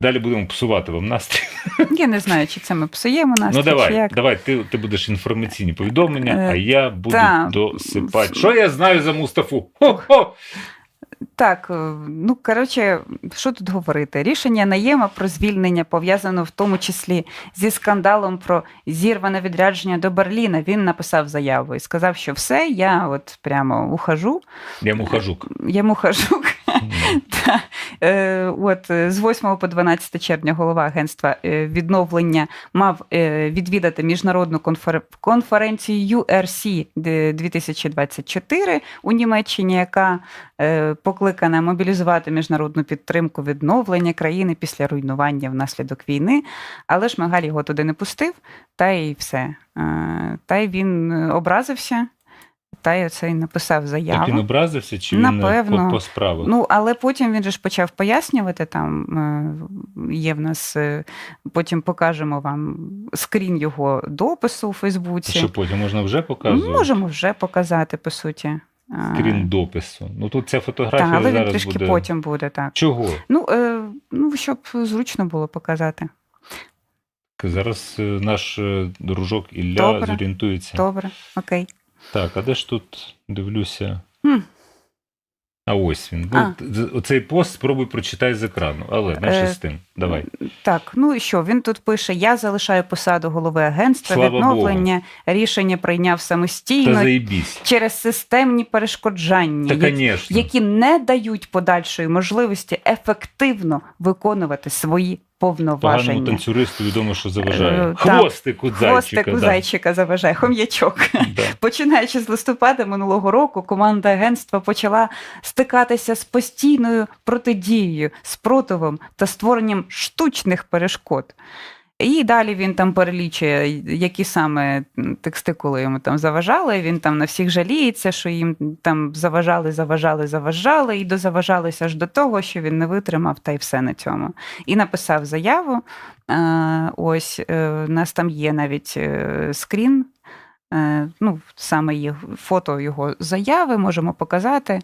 далі будемо псувати вам настрій. Я не знаю, чи це ми псуємо настрій, ну чи давай, як. давай, ти, ти будеш інформаційні повідомлення, Е, а я буду та. досипати. Що я знаю за Мустафу? Хо-хо! Так, е, ну коротше, що тут говорити? Рішення Наєма про звільнення пов'язано в тому числі зі скандалом про зірване відрядження до Берліна. Він написав заяву і сказав, що все, я от прямо ухожу. Я мухажук. Я мухажу. Е, От е, з 8 по 12 червня голова агентства е, відновлення мав відвідати міжнародну конфер- конференцію URC 2024 у Німеччині, яка покликана мобілізувати міжнародну підтримку відновлення країни після руйнування внаслідок війни. Але Шмигаль його туди не пустив, та й все. Та й він образився. Та й оце й написав заяву. Так він образився, чи він по, по справах? Ну, але потім він же ж почав пояснювати. Там е, є в нас, е, потім покажемо вам скрін його допису у Фейсбуці. Що потім можна вже показувати? Можемо вже показати, по суті. Е, Скрін допису. Ну тут ця Так, фотографія але він трішки буде. потім буде, так. Чого? Ну, е, ну, щоб зручно було показати. Зараз е, наш е, дружок Ілля Добре. зорієнтується. Добре, окей. Так, а де ж тут дивлюся? Хм. А ось він. А. Ну, оцей пост спробуй прочитай з екрану, але менше Е, з тим. Давай. Так, ну і що? Він тут пише: Я залишаю посаду голови агентства Слава відновлення. Рішення прийняв Та самостійно заїбісь. через системні перешкоджання, Та, які, які не дають подальшої можливості ефективно виконувати свої Поганому танцюристу відомо, що заважає. Е. Хвостику зайчика. Хвостику да. зайчика заважає, хом'ячок. Да. Починаючи з листопада минулого року, команда агентства почала стикатися з постійною протидією, спротивом та створенням штучних перешкод. І далі він там перелічує, які саме текстикули йому там заважали. Він там на всіх жаліється, що їм там заважали, заважали, заважали, і дозаважалися аж до того, що він не витримав, та й все на цьому. І написав заяву. Е, Ось е, у нас там є навіть е, скрін. Е, Ну, саме є фото його заяви, можемо показати.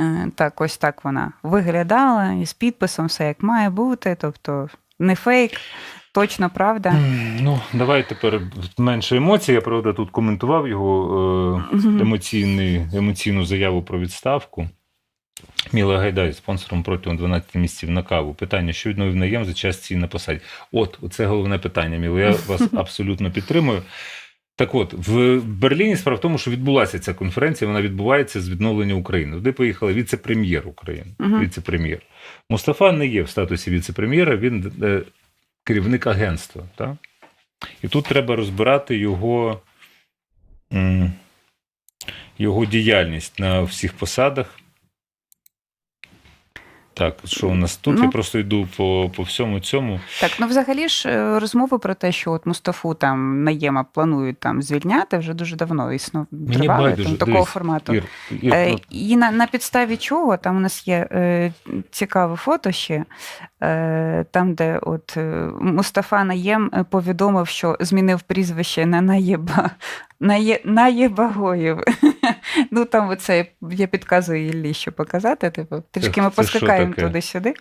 Е, Так, ось так вона виглядала із підписом, все як має бути. Тобто не фейк, точно правда. Ну, давай тепер менше емоцій. Я правда тут коментував його е, емоційний, емоційну заяву про відставку. Міла Гайдай спонсором протягом 12 місяців на каву. Питання, що відновив наєм за час цієї на посаді. От, це головне питання, Міло. Я вас абсолютно підтримую. Так от, в Берліні справа в тому, що відбулася ця конференція, вона відбувається з відновлення України. Туди поїхали віце-прем'єр України. Мгм. Віце-прем'єр. Мустафа не є в статусі віце-прем'єра, він е, керівник агентства. Так? І тут треба розбирати його, його діяльність на всіх посадах. Так, що у нас тут? Ну. Я просто йду по, по всьому цьому. Так, ну взагалі ж е, розмови про те, що от Мустафу там Наєма планують там звільняти, вже дуже давно існув тривали там, такого дивись, формату. Ір, Ір, Е, І на, на підставі чого там у нас є е, цікаве фото ще, е, там, де от е, Мустафа Наєм е, повідомив, що змінив прізвище на Наєба, Нає, Наєбагоєв. ну там оце я підказую Іллі, що показати. Типу, трішки ми поскакаємо туди-сюди.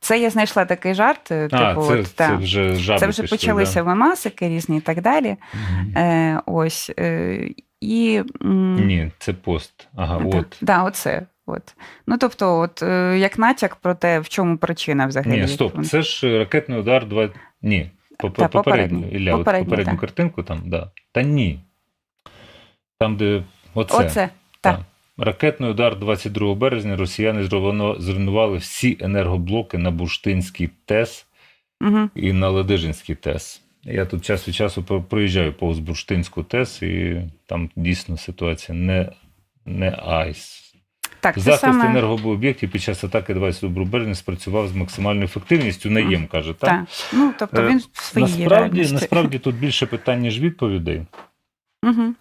Це я знайшла такий жарт. а, типу, це, от, це вже жаби Це вже пішли, почалися Да? мемасики різні і так далі. Мгм. Е, ось. Е, і, Ні, це пост. Ага, так, от. Да, оце. От. Ну, тобто, от, е, як натяк про те, в чому причина взагалі. Ні, стоп, це ж ракетний удар 2. Ні. Попередню. Ілля, от попередню картинку там, да. Та ні. Там, де оце. Оце, так. Ракетний удар 22 березня росіяни зруйнували всі енергоблоки на Бурштинський ТЕС Угу. і на Ледижинський ТЕС. Я тут час від часу проїжджаю повз Бурштинську ТЕС, і там дійсно ситуація не, не айс. Так, Захист саме... енергооб'єктів під час атаки 22 березня спрацював з максимальною ефективністю. Наєм каже, так? Так. Ну, тобто Е, він в своїй Насправді, реальності. насправді тут більше питань, ніж відповідей. Угу.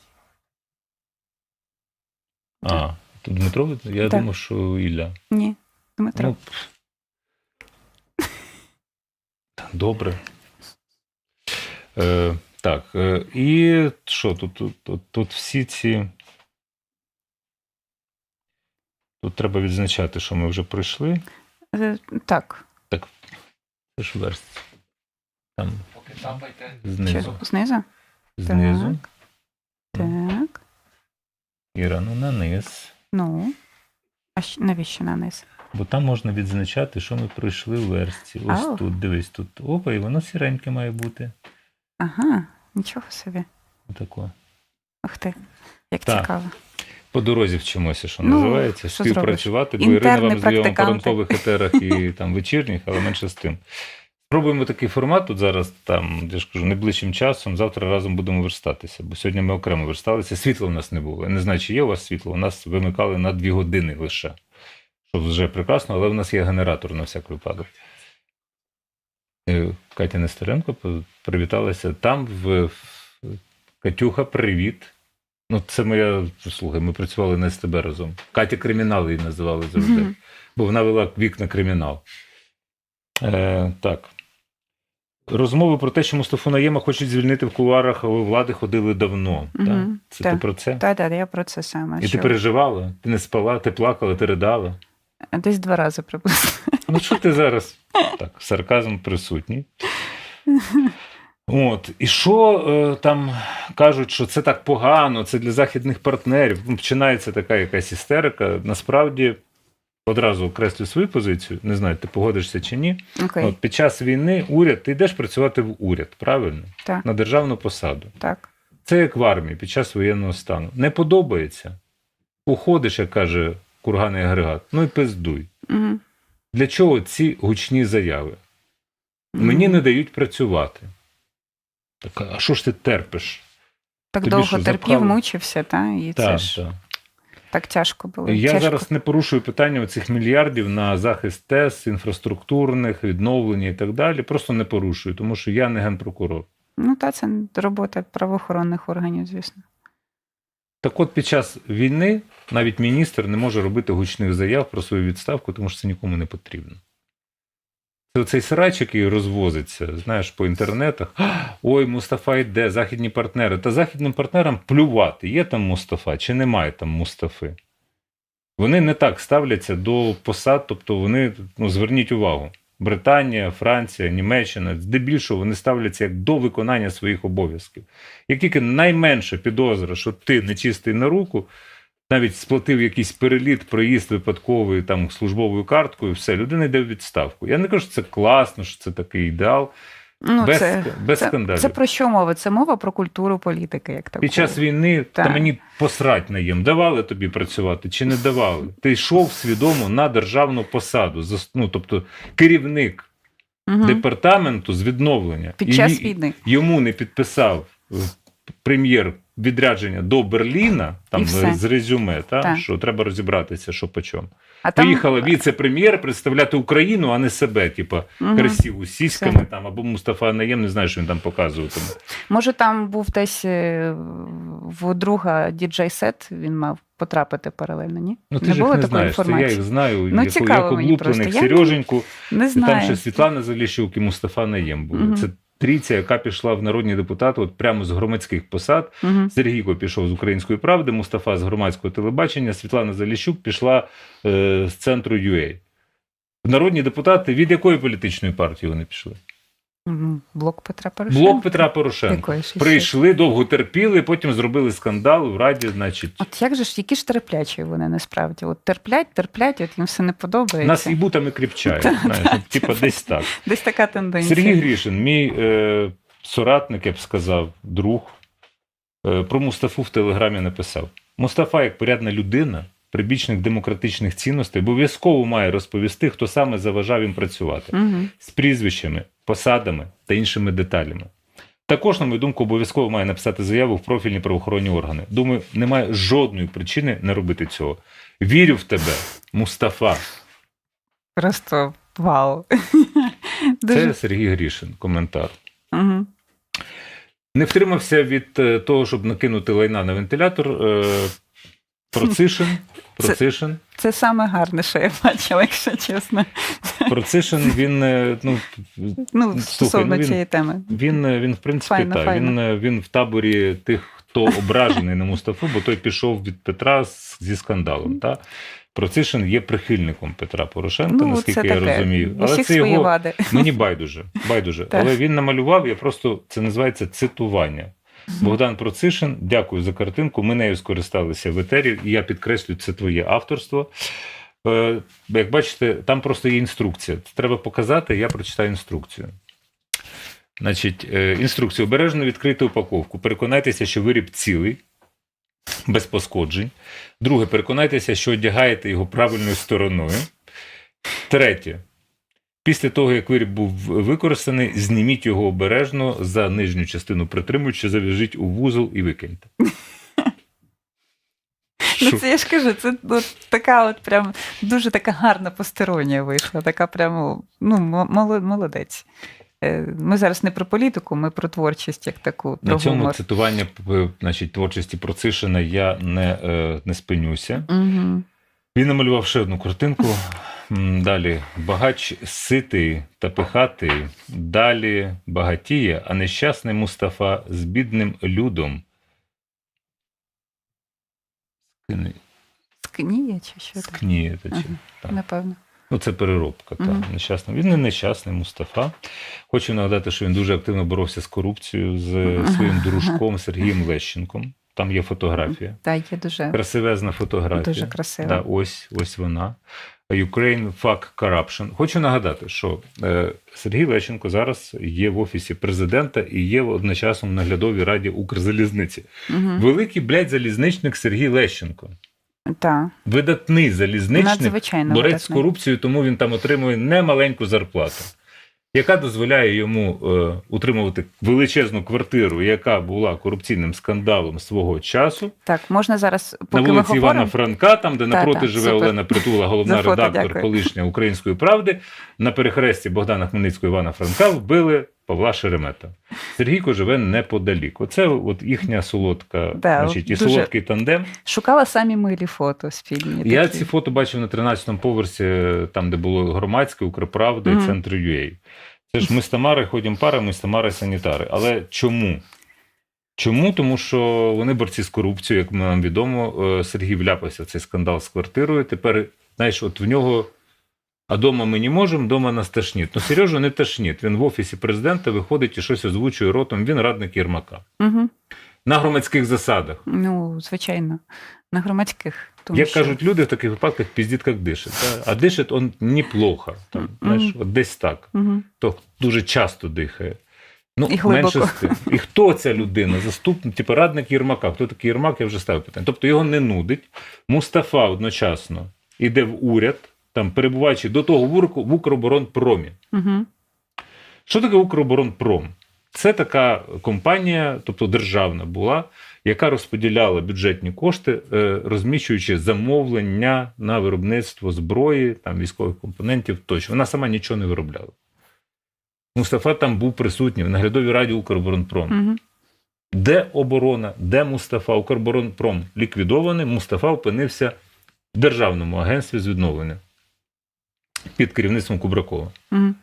А, тут Дмитро, я Так. думав, що Ілля. Ні, Дмитро. Ну, добре. Е, так, е, і що тут, тут, тут, тут всі ці. Тут треба відзначати, що ми вже пройшли. Е, так. Це ж верст. Там Поки тапайте. знизу. Чи знизу? Знизу. Так. Іра, ну на низ. Ну. А навіщо на низ? Бо там можна відзначати, що ми пройшли в версті. Ось Ау. тут, дивись, тут. Опа, і воно сіреньке має бути. Ага, нічого собі. Отако. Ух ти, як Так. цікаво. По дорозі вчимося, що Ну, називається. що Співпрацювати, бо зробиш? Ірина вам знайома по практиканти. етерах і там вечірніх, але менше з тим. Спробуємо такий формат тут зараз, там, я ж кажу, найближчим часом. Завтра разом будемо верстатися, бо сьогодні ми окремо версталися. Світла в нас не було. Я не знаю, чи є у вас світло. У нас вимикали на дві години лише. Що вже прекрасно, але в нас є генератор на всяк випадок. Е, Катя Нестеренко привіталася там. В, Катюха, привіт. Ну, це моя слухай, ми працювали на СТБ разом. Катя кримінал її називали завжди, Мгм. бо вона вела вікна кримінал. Е, так. Розмови про те, що Мустафу Наєма хочуть звільнити в кулуарах, влади ходили давно. Мгм, Так? Це так. ти про це? Та, та, я про це саме. І ти переживала, ти не спала, ти плакала, ти ридала. Десь два рази приблизно. Ну, що ти зараз? Так, сарказм присутній. От, і що е, там кажуть, що це так погано, це для західних партнерів. Починається така якась істерика. Насправді, одразу окреслю свою позицію, не знаю, ти погодишся чи ні. Окей, От, під час війни уряд, ти йдеш працювати в уряд, правильно? так, На державну посаду. так. Це як в армії під час воєнного стану. Не подобається. Уходиш, як каже курганий агрегат, ну і пиздуй. Мгм. Для чого ці гучні заяви? Мгм. Мені не дають працювати. Так, а що ж ти терпиш? Так тобі довго що, терпів, запхали? мучився, та? і це Так, ж так. Так тяжко було. Я тяжко. зараз не порушую питання цих мільярдів на захист ТЕС, інфраструктурних, відновлення і так далі. Просто не порушую, тому що я не генпрокурор. Ну, та це робота правоохоронних органів, звісно. Так от під час війни навіть міністр не може робити гучних заяв про свою відставку, тому що це нікому не потрібно. Це оцей сарайчик, який розвозиться, знаєш, по інтернетах. Ой, Мустафа йде, західні партнери. Та західним партнерам плювати, є там Мустафа чи немає там Мустафи. Вони не так ставляться до посад, тобто вони, ну, зверніть увагу, Британія, Франція, Німеччина, здебільшого вони ставляться як до виконання своїх обов'язків. Як тільки найменша підозра, що ти нечистий на руку, навіть сплатив якийсь переліт, проїзд випадковий там службовою карткою, все, людина йде в відставку. Я не кажу, що це класно, що це такий ідеал. Ну, без це, без це, скандалів. це про що мова? Це мова про культуру політики, як таку. Під час війни та Так. мені посрать на їм, давали тобі працювати чи не давали. Ти йшов свідомо на державну посаду, ну, тобто керівник Мгм. департаменту з відновлення. Під час війни. йому не підписав прем'єр відрядження до Берліна, там е, з резюме, та, Так. що треба розібратися, що по чому. А там Приїхала віце-прем'єр представляти Україну, а не себе, типа Мгм. красиву сіськами Все. там, або Мустафа Наєм, не знаю, що він там показуватиме. Може, там був десь е, в друга діджей-сет, він мав потрапити паралельно, ні? Ну ти не було не такої знаєш, то я їх знаю, Ну, як, облуплених. Я не- Сереженьку, Не і там ще Світлана Заліщук і Мустафа Наєм були. Мгм. Це трійця, яка пішла в народні депутати от прямо з громадських посад. Угу. Сергійко пішов з української правди, Мустафа з громадського телебачення, Світлана Заліщук пішла е, з центру UA. Народні депутати від якої політичної партії вони пішли? Блок Петра Порошенка. Блок Петра Порошенка. Прийшли, довго терпіли, потім зробили скандал в Раді, значить. От як же ж, які ж терплячі вони насправді? От терплять, терплять, от їм все не подобається. Нас і бутами кріпчають. Типа десь так. Десь така тенденція. Сергій Грішин, мій е, соратник, я б сказав, друг, е, про Мустафу в Телеграмі написав: Мустафа, як порядна людина, прибічник демократичних цінностей, обов'язково має розповісти, хто саме заважав їм працювати Угу. з прізвищами, посадами та іншими деталями. Також, на мою думку, обов'язково має написати заяву в профільні правоохоронні органи. Думаю, немає жодної причини не робити цього. Вірю в тебе, Мустафа. Просто вау. Це Сергій Грішин, коментар. Угу. Не втримався від е, того, щоб накинути лайна на вентилятор. Процишин, Процишин, Це саме гарне, що я бачила, якщо чесно. Процишин, він, е, ну, Ну, Слухай, стосовно ну, він- цієї теми. він, е, він в принципі, Файно, та, файно. він, е, він в таборі тих, хто ображений на Мустафу, бо той пішов від Петра зі скандалом. Та? Процишин є прихильником Петра Порошенка, Ну, наскільки це я таке. розумію. У всіх свої вади. Мені байдуже. байдуже. Але він намалював, я просто це називається цитування. Богдан Процишин, дякую за картинку. Ми нею скористалися в етері, і я підкреслюю, це твоє авторство. Е, Як бачите, там просто є інструкція. Треба показати, я прочитаю інструкцію. Значить, е, інструкція. Обережно відкрити упаковку. Переконайтеся, що виріб цілий, без пошкоджень. Друге, переконайтеся, що одягаєте його правильною стороною. Третє. Після того, як виріб був використаний, зніміть його обережно за нижню частину притримуючи, зав'яжіть у вузол і викиньте. Ну, це я ж кажу, це от така от прям дуже така гарна постеронія вийшла. Така прямо, ну, молодець. Е, Ми зараз не про політику, ми про творчість як таку, про На цьому гумор. цитування значить, творчості Процишина я не, е, не спинюся. Угу. Він намалював ще одну картинку. Далі багач ситий та пихатий, далі багатіє, а нещасний Мустафа з бідним людом. Скини- Скніє чи що? Скніє, та чи- Ага. так. Напевно. Ну, це переробка. Так, Мгм. нещасний. Він не нещасний Мустафа. Хочу нагадати, що він дуже активно боровся з корупцією з своїм дружком Сергієм Лещенком. Там є фотографія. Так, є дуже, Красивезна фотографія. дуже красиво. Да, ось, ось вона. Ukraine Fuck Corruption. Хочу нагадати, що е, Сергій Лещенко зараз є в офісі президента і є одночасно в наглядовій раді Укрзалізниці. Угу. Великий, блядь, залізничник Сергій Лещенко. Так, Видатний залізничник, борець з корупцією, тому він там отримує немаленьку зарплату, яка дозволяє йому е, утримувати величезну квартиру, яка була корупційним скандалом свого часу. Так, можна зараз, на поки ми вулиці Івана Франка, там, де Та, напроти та, живе супер. Олена Притула, головна фото, редактор дякую. колишня української правди, на перехресті Богдана Хмельницького Івана Франка вбили Павла Шеремета. Сергійко живе неподалік. Оце от їхня солодка, Да, значить, і дуже- солодкий тандем. шукала самі милі фото спільні. Я такі. ці фото бачив на 13-му поверсі, там, де було громадське, Укрправда і центр UA. Це ж ми з Тамарою ходимо пари, ми з Тамарою санітари. Але чому? Чому? Тому що вони борці з корупцією, як нам відомо, Е, Сергій вляпався в цей скандал з квартирою. Тепер, знаєш, от в нього. А дома ми не можемо, дома нас тошнить. Ну, Сережа не тошнить. Він в офісі президента виходить і щось озвучує ротом. Він радник Єрмака. Угу. На громадських засадах. Ну, звичайно, на громадських. Тому Як що... кажуть люди в таких випадках, піздіт як дишить. А дишить он неплохо. Там, Мгм. знаєш, от десь так. Угу. То дуже часто дихає. Ну, І глибоко. менше з тим. І хто ця людина? Заступник, типу радник Єрмака. Хто такий Єрмак, я вже ставив питання. Тобто його не нудить. Мустафа одночасно іде в уряд, там перебуваючи до того в Укроборонпромі. Угу. Що таке Укроборонпром? Це така компанія, тобто державна була, яка розподіляла бюджетні кошти, е, розміщуючи замовлення на виробництво зброї, там військових компонентів тощо. Вона сама нічого не виробляла. Мустафа там був присутній в наглядовій раді Укроборонпром. Угу. Де оборона, де Мустафа? Укроборонпром ліквідований, Мустафа опинився в Державному агентстві з відновлення під керівництвом Кубракова. Угу.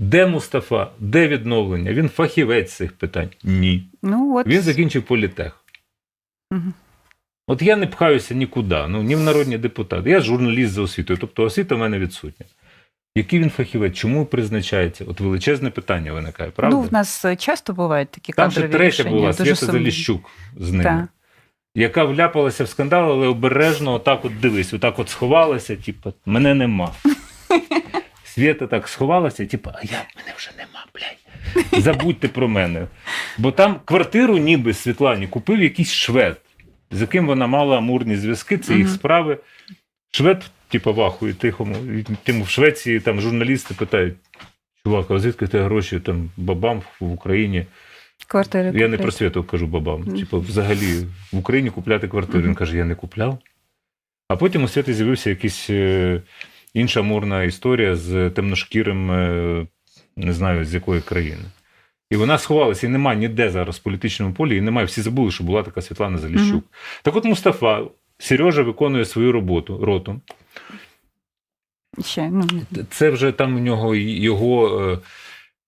Де Мустафа? Де відновлення? Він фахівець цих питань? Ні. Ну, от... Він закінчив політех. Мгм. От я не пхаюся нікуди, ну ні в народні депутати. Я журналіст за освітою, тобто освіта в мене відсутня. Який він фахівець? Чому призначається? От величезне питання виникає, правда? Ну, в нас е, часто бувають такі Там ще третя була Свята. Заліщук з ними, Так. яка вляпалася в скандал, але обережно отак от дивись, отак от сховалася, типу, мене нема. Свята так сховалася, типу, а я мене вже нема, блядь. Забудьте про мене. Бо там квартиру ніби Світлані купив якийсь швед, з яким вона мала амурні зв'язки, це їх справи. Швед, типу, вахує тихому. Тим в Швеції там журналісти питають: чувак, а звідки ти гроші там бабам в Україні? Квартири Я не купляють. про святу кажу бабам. Мгм. Типу, взагалі в Україні купляти квартиру. Він каже, я не купляв. А потім у святі з'явився якийсь е, інша мурна історія з темношкірим, е, не знаю з якої країни. І вона сховалася, і немає ніде зараз в політичному полі, і немає. Всі забули, що була така Світлана Заліщук. Мгм. Так от Мустафа, Сережа виконує свою роботу ротом. Ще, ну, Це вже там у нього його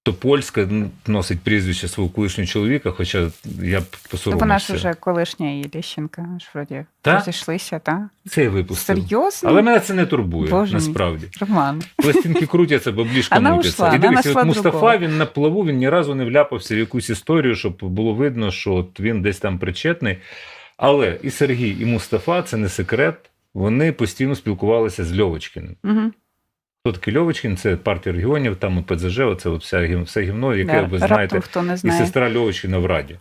То польська носить прізвище свого колишнього чоловіка, хоча я б посоромився. Вона ж вже колишня її Ліщенка, ж вроді Та? розійшлися, так? Це я випустив. Серйозно? Але мене це не турбує, Боже мій. насправді. Роман. Пластинки крутяться, баблішка мутяться. І знайшла от Мустафа другого. він на плаву, він ні разу не вляпався в якусь історію, щоб було видно, що от він десь там причетний. Але і Сергій, і Мустафа це не секрет. Вони постійно спілкувалися з Льовочкиним. Угу. Хто такий Льовочкін? Це партія регіонів, там ОПЗЖ, оце от вся, все гівно, яке ви знаєте, Раптом хто не і сестра Льовочкіна в Раді.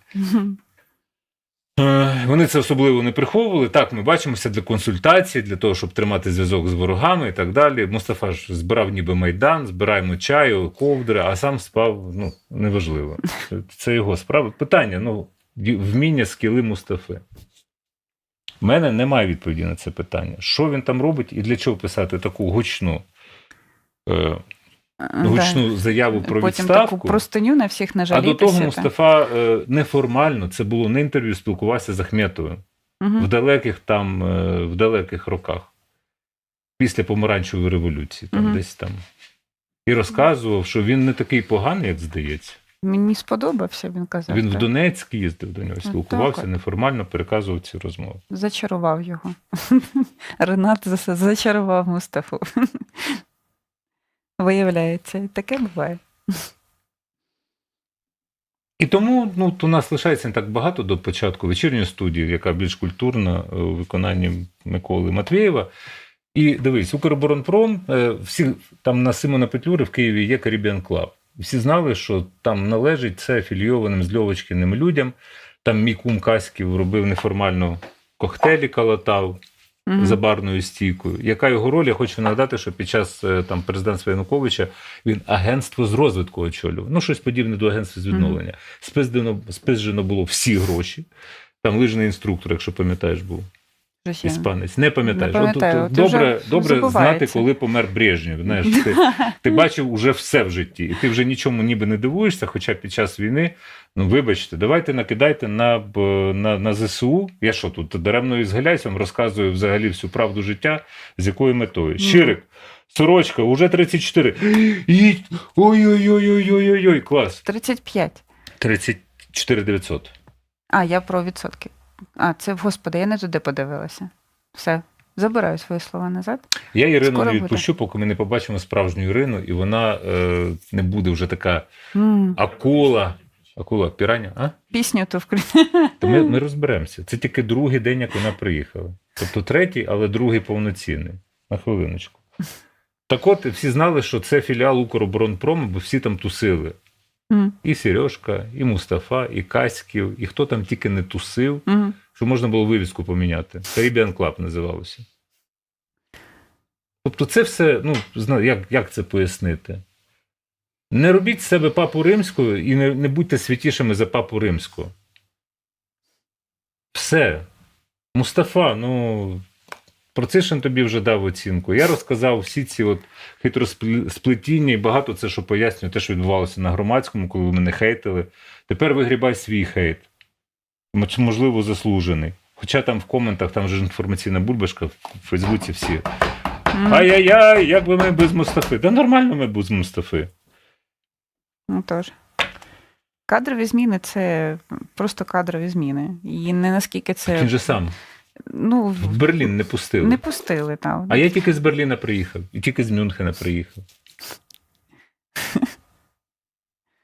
Е, Вони це особливо не приховували. Так, ми бачимося для консультацій, для того, щоб тримати зв'язок з ворогами і так далі. Мустафа ж збирав ніби майдан, збираємо чаю, ковдри, а сам спав. Ну, неважливо. Це його справа. Питання: ну, вміння скіли Мустафи. У мене немає відповіді на це питання. Що він там робить і для чого писати таку гучну, Да. Гучну заяву про Потім відставку? таку простиню на всіх А до того. Мустафа е, неформально, це було не інтерв'ю, спілкувався з Ахметовим Мгм. в далеких там, е, в далеких роках, після помаранчевої революції, там Мгм. десь там. І розказував, що він не такий поганий, як здається. Мені сподобався, він казав. Він в. Донецьк їздив до нього, спілкувався, так неформально переказував ці розмови. Зачарував його. Ренат зачарував Мустафу. Виявляється, і таке буває. І тому ну, у нас лишається не так багато до початку вечірньої студії, яка більш культурна е, у виконанні Миколи Матвєєва. І дивись, Укроборонпром, е, всі там на Симона Петлюри в Києві є Caribbean Club. Всі знали, що там належить це афілійованим з Льовочкиним людям. Там мій кум Каськів робив неформально коктейлі калатав Мгм. за барною стійкою. Яка його роль? Я хочу нагадати, що під час е, там президентства Януковича він агентство з розвитку очолював. Ну, щось подібне до агентства з відновлення. Спиздено, спизжено було всі гроші. Там лижний інструктор, якщо пам'ятаєш, був Щось іспанець. Не пам'ятаєш. Не От пам'ятаю. тут Ти добре, вже добре знати, коли помер Брежнєв. Знаєш, ти, ти бачив уже все в житті, і ти вже нічому ніби не дивуєшся, хоча під час війни, ну вибачте, давайте накидайте на, на, на ЗСУ. Я що тут даремно із Галяйцем розказую взагалі всю правду життя, з якою метою. Ну. Щирик, сорочка, уже 34. Їдь. Ой-ой-ой-ой-ой-ой, клас. 35. 34 900. А, я про відсотки. А, це, господи, я не туди подивилася. Все, забираю свої слова назад. Я Ірину не відпущу, поки ми не побачимо справжню Ірину, і вона е, не буде вже така М, акула. Акула, пірання, а? Пісню то вкрі... То ми, ми розберемося. Це тільки другий день, як вона приїхала. Тобто третій, але другий повноцінний. На хвилиночку. Так от, всі знали, що це філіал Укроборонпрому, бо всі там тусили. І Сережка, і Мустафа, і Каськів, і хто там тільки не тусив, м. що можна було вивіску поміняти. Caribbean Club називалося. Тобто, це все, ну, як, як це пояснити? Не робіть з себе папу римського і не, не будьте святішими за папу римського. Все. Мустафа, ну. Процишин тобі вже дав оцінку. Я розказав всі ці от хитросплетіння і багато це, що пояснює, те, що відбувалося на громадському, коли ви мене хейтили. Тепер вигрібай свій хейт. Можливо, заслужений. Хоча там в коментах, там же інформаційна бульбашка в Фейсбуці всі. Ай-яй-яй, як би ми без Мустафи? Да нормально ми без Мустафи. Ну тож. Кадрові зміни це просто кадрові зміни. І не наскільки це. Він же сам Ну, в Берлін не пустили. не пустили там. А я тільки з Берліна приїхав, і тільки з Мюнхена приїхав.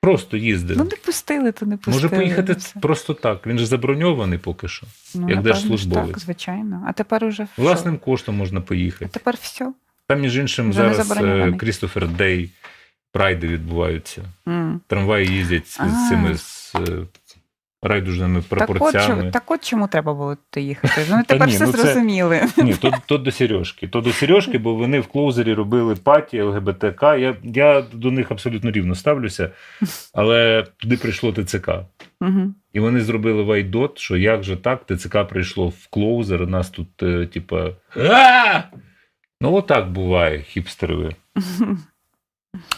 Просто їздив. Ну, не пустили, то не пустили. Може поїхати ну, все. просто так. Він же заброньований поки що. ну, як держслужбовець. Так, звичайно. А тепер уже що? Власним коштом можна поїхати. А тепер все. Там, між іншим, Вже зараз е, Крістофер Дей, прайди відбуваються. М. Трамваї їздять з, з цими з райдужними Так от, пропорціями. так от чому треба було їхати? Ну, тепер ні, все ну це- зрозуміли. Ні, то, то до Сережки. То до Сережки, бо вони в клоузері робили паті ЛГБТК. Я, я до них абсолютно рівно ставлюся, але туди прийшло ТЦК. Угу. І вони зробили вайдот, що як же так, ТЦК прийшло в клоузер, у нас тут, е, типа. Ну, отак буває, хіпстерові.